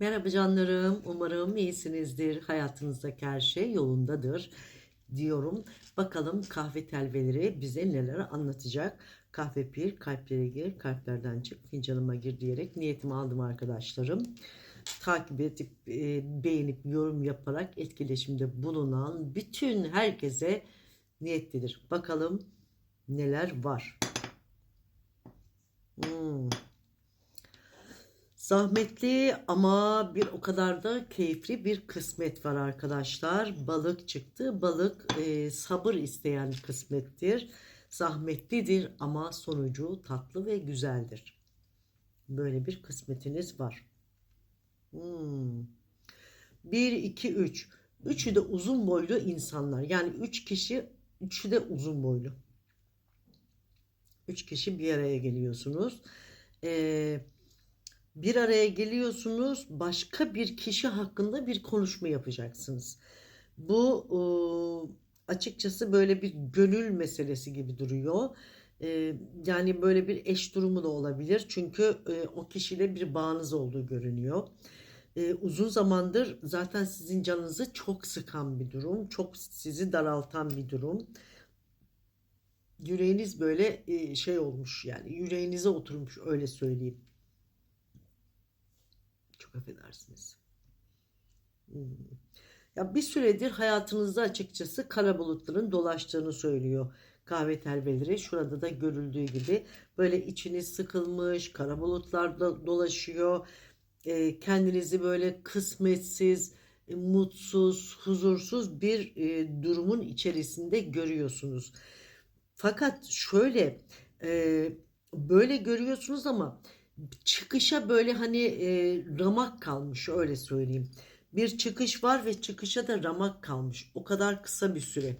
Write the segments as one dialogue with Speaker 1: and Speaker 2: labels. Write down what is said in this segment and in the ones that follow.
Speaker 1: Merhaba canlarım. Umarım iyisinizdir. Hayatınızdaki her şey yolundadır diyorum. Bakalım kahve telveleri bize neler anlatacak. Kahve pir, kalplere gir, kalplerden çık, fincanıma gir diyerek niyetimi aldım arkadaşlarım. Takip edip, e, beğenip, yorum yaparak etkileşimde bulunan bütün herkese niyetlidir. Bakalım neler var. Hmm. Zahmetli ama bir o kadar da keyifli bir kısmet var arkadaşlar. Balık çıktı. Balık e, sabır isteyen kısmettir. Zahmetlidir ama sonucu tatlı ve güzeldir. Böyle bir kısmetiniz var. Hmm. 1, 2, 3. Üçü de uzun boylu insanlar. Yani üç kişi, üçü de uzun boylu. Üç kişi bir araya geliyorsunuz. Eee bir araya geliyorsunuz başka bir kişi hakkında bir konuşma yapacaksınız. Bu e, açıkçası böyle bir gönül meselesi gibi duruyor. E, yani böyle bir eş durumu da olabilir. Çünkü e, o kişiyle bir bağınız olduğu görünüyor. Uzun zamandır zaten sizin canınızı çok sıkan bir durum. Çok sizi daraltan bir durum. Yüreğiniz böyle şey olmuş yani yüreğinize oturmuş öyle söyleyeyim. Çok affedersiniz. Hmm. Ya bir süredir hayatınızda açıkçası kara bulutların dolaştığını söylüyor kahve telveleri. Şurada da görüldüğü gibi böyle içiniz sıkılmış, kara bulutlar da dolaşıyor. E, kendinizi böyle kısmetsiz, e, mutsuz, huzursuz bir e, durumun içerisinde görüyorsunuz. Fakat şöyle e, böyle görüyorsunuz ama çıkışa böyle hani e, ramak kalmış öyle söyleyeyim. Bir çıkış var ve çıkışa da ramak kalmış. O kadar kısa bir süre.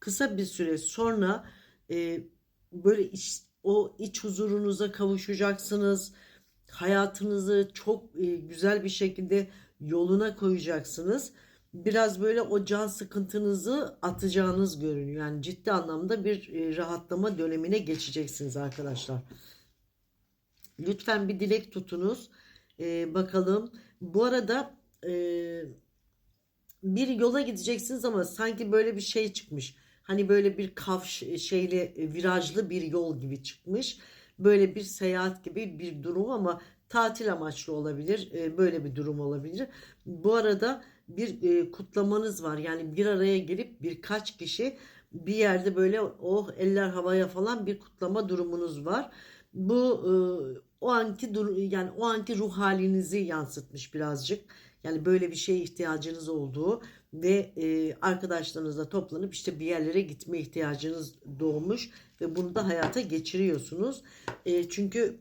Speaker 1: Kısa bir süre sonra e, böyle iç, o iç huzurunuza kavuşacaksınız. Hayatınızı çok e, güzel bir şekilde yoluna koyacaksınız. Biraz böyle o can sıkıntınızı atacağınız görünüyor. Yani ciddi anlamda bir e, rahatlama dönemine geçeceksiniz arkadaşlar. Lütfen bir dilek tutunuz. Ee, bakalım. Bu arada e, bir yola gideceksiniz ama sanki böyle bir şey çıkmış. Hani böyle bir kavş şeyli e, virajlı bir yol gibi çıkmış. Böyle bir seyahat gibi bir durum ama tatil amaçlı olabilir. E, böyle bir durum olabilir. Bu arada bir e, kutlamanız var. Yani bir araya gelip birkaç kişi bir yerde böyle oh eller havaya falan bir kutlama durumunuz var. Bu e, o anki yani o anki ruh halinizi yansıtmış birazcık. Yani böyle bir şeye ihtiyacınız olduğu ve e, arkadaşlarınızla toplanıp işte bir yerlere gitme ihtiyacınız doğmuş ve bunu da hayata geçiriyorsunuz. E, çünkü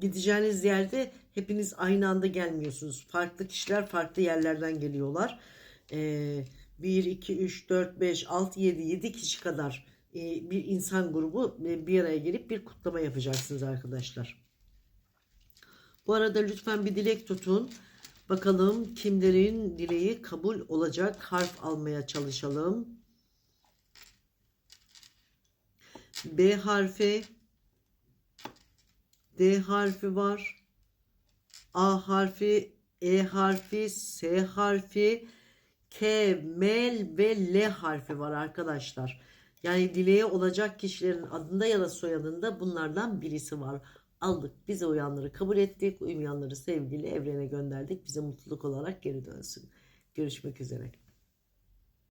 Speaker 1: gideceğiniz yerde hepiniz aynı anda gelmiyorsunuz. Farklı kişiler farklı yerlerden geliyorlar. E, 1, 2, 3, 4, 5, 6, 7, 7 kişi kadar bir insan grubu e, bir araya gelip bir kutlama yapacaksınız arkadaşlar. Bu arada lütfen bir dilek tutun. Bakalım kimlerin dileği kabul olacak. Harf almaya çalışalım. B harfi, D harfi var. A harfi, E harfi, S harfi, K, M ve L harfi var arkadaşlar. Yani dileğe olacak kişilerin adında ya da soyadında bunlardan birisi var. Aldık bize uyanları kabul ettik. Uymayanları sevgiyle evrene gönderdik. Bize mutluluk olarak geri dönsün. Görüşmek üzere.